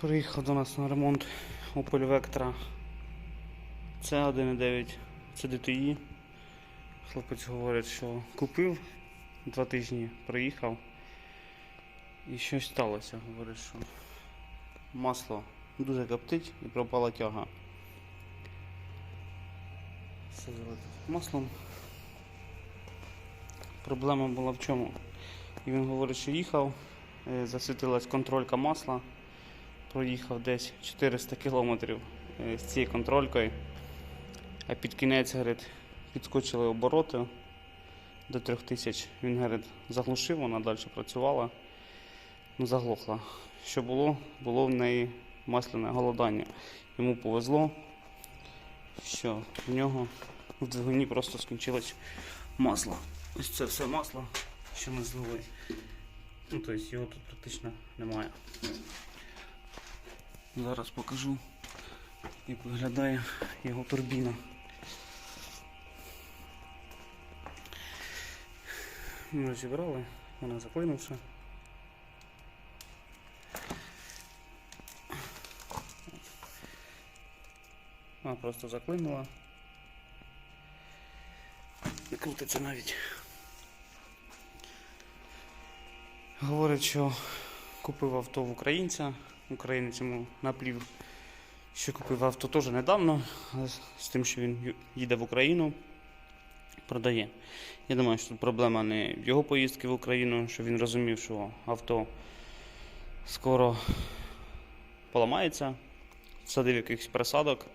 Приїхав до нас на ремонт Opel Vectra c 1.9 це DTI. Хлопець говорить, що купив два тижні, приїхав і щось сталося. Говорить, що масло дуже коптить і пропала тяга. Все залито маслом. Проблема була в чому? І він говорить, що їхав, е, засвітилась контролька масла, проїхав десь 400 кілометрів е, з цією контролькою, а під кінець говорить, підскочили обороти до 3000. Він говорить, заглушив, вона далі працювала, ну заглохла. Що було? Було в неї масляне голодання. Йому повезло, що в нього в двигуні просто скінчилось масло. Ось це все масло, що ми злили. Ну, тобто його тут практично немає. Зараз покажу, як виглядає його турбіна. Ми розібрали, вона заклинувша. Вона просто заклинула. Не крутиться навіть. Говорить, що купив авто в українця. Українець йому наплів, що купив авто теж недавно, з- тим, що він їде в Україну, продає. Я думаю, що тут проблема не в його поїздки в Україну, що він розумів, що авто скоро поламається, садив якихось присадок.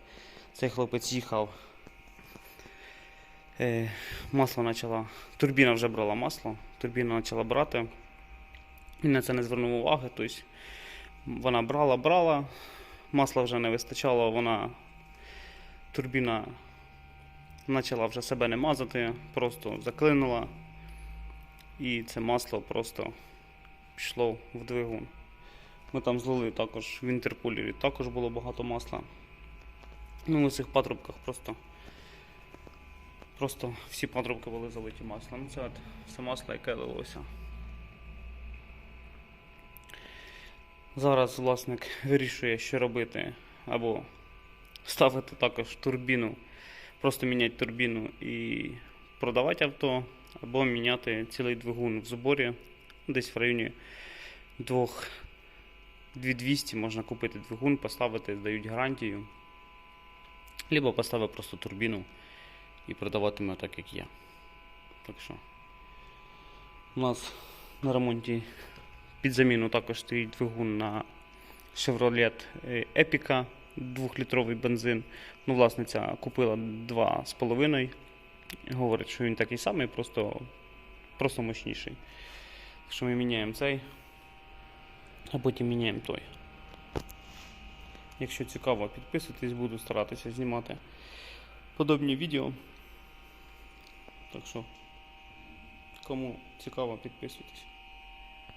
Цей хлопець їхав. Е, масло почала. Турбіна вже брала масло, турбіна почала брати. Він на це не звернув уваги. Тобто вона брала, брала, масла вже не вистачало, вона турбіна почала вже себе не мазати, просто заклинула. І це масло просто пішло в двигун. Ми там злили також в інтеркулері, також було багато масла. Ну, на цих патрубках просто. Просто всі патрубки були залиті маслом. Це от все масло, яке лилося. Зараз власник вирішує, що робити. Або ставити також турбіну, просто міняти турбіну і продавати авто, або міняти цілий двигун в зборі. Десь в районі 2200 можна купити двигун, поставити, здають гарантію. Либо поставив просто турбіну і продаватиме так, як є. Так що у нас на ремонті під заміну також стоїть двигун на Chevrolet е, Epica, 2-літровий бензин. Ну, власниця купила 2,5. Говорить, що він такий самий, просто, просто мощніший. Так що ми міняємо цей, а потім міняємо той. Якщо цікаво, підписуйтесь, буду старатися знімати подобні відео. Так що, кому цікаво, підписуйтесь.